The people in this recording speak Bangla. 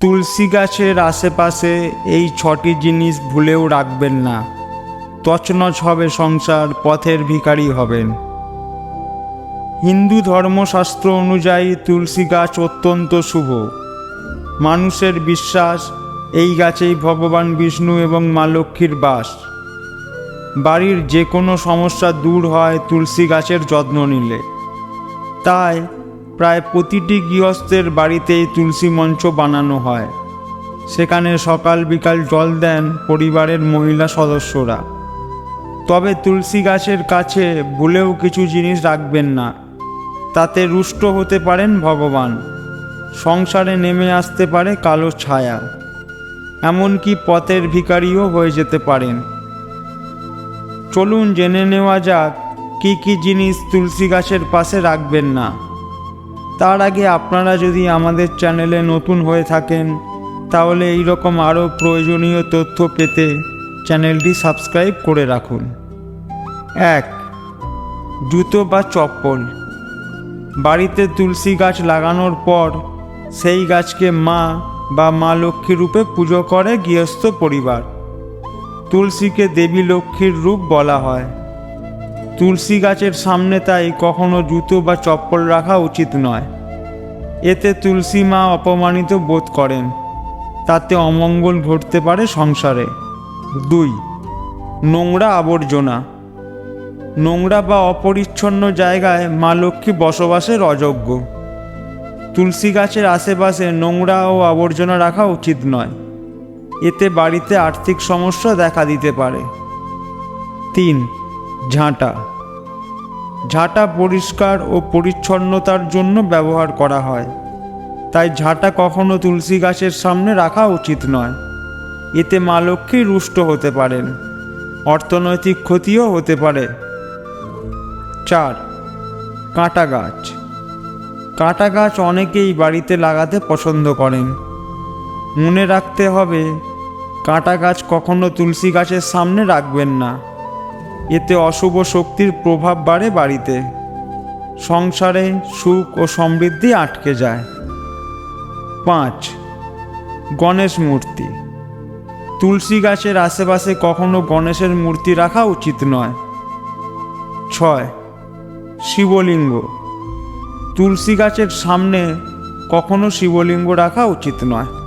তুলসী গাছের আশেপাশে এই ছটি জিনিস ভুলেও রাখবেন না। তছনছ হবে সংসার, পথের ভিখারি হবেন। হিন্দু ধর্মশাস্ত্র অনুযায়ী তুলসী গাছ অত্যন্ত শুভ। মানুষের বিশ্বাস, এই গাছেই ভগবান বিষ্ণু এবং মা লক্ষ্মীর বাস। বাড়ির যে কোনো সমস্যা দূর হয় তুলসী গাছের যত্ন নিলে। তাই প্রায় প্রতিটি গৃহস্থের বাড়িতেই তুলসী মঞ্চ বানানো হয়। সেখানে সকাল বিকাল জল দেন পরিবারের মহিলা সদস্যরা। তবে তুলসী গাছের কাছে ভুলেও কিছু জিনিস রাখবেন না। তাতে রুষ্ট হতে পারেন ভগবান। সংসারে নেমে আসতে পারে কালো ছায়া। এমনকি পথের ভিখারিও হয়ে যেতে পারেন। চলুন জেনে নেওয়া যাক, কি কি জিনিস তুলসী গাছের পাশে রাখবেন না। তার আগে আপনারা যদি আমাদের চ্যানেলে নতুন হয়ে থাকেন, তাহলে এই রকম আরও প্রয়োজনীয় তথ্য পেতে চ্যানেলটি সাবস্ক্রাইব করে রাখুন। এক, জুতো বা চপ্পল। বাড়িতে তুলসী গাছ লাগানোর পর সেই গাছকে মা বা মা লক্ষ্মী রূপে পুজো করে গৃহস্থ পরিবার। তুলসীকে দেবী লক্ষ্মীর রূপ বলা হয়। তুলসী গাছের সামনে তাই কখনো জুতো বা চপ্পল রাখা উচিত নয়। এতে তুলসী মা অপমানিত বোধ করেন। তাতে অমঙ্গল ঘটতে পারে সংসারে। দুই, নোংরা আবর্জনা। নোংরা বা অপরিচ্ছন্ন জায়গায় মা লক্ষ্মী বসবাসের অযোগ্য। তুলসী গাছের আশেপাশে নোংরা ও আবর্জনা রাখা উচিত নয়। এতে বাড়িতে আর্থিক সমস্যা দেখা দিতে পারে। তিন ঝাঁটা। ঝাঁটা পরিষ্কার ও পরিচ্ছন্নতার জন্য ব্যবহার করা হয়। তাই ঝাঁটা কখনো তুলসী গাছের সামনে রাখা উচিত নয়। এতে মা লক্ষ্মী রুষ্ট হতে পারেন। অর্থনৈতিক ক্ষতিও হতে পারে। চার, কাঁটা গাছ। কাঁটা গাছ অনেকেই বাড়িতে লাগাতে পছন্দ করেন। মনে রাখতে হবে, কাঁটা গাছ কখনো তুলসী গাছের সামনে রাখবেন না। এতে অশুভ শক্তির প্রভাব বাড়ে বাড়িতে। সংসারে সুখ ও সমৃদ্ধি আটকে যায়। পাঁচ, গণেশ মূর্তি। তুলসী গাছের আশেপাশে কখনো গণেশের মূর্তি রাখা উচিত নয়। ছয়, শিবলিঙ্গ। তুলসী গাছের সামনে কখনো শিবলিঙ্গ রাখা উচিত নয়।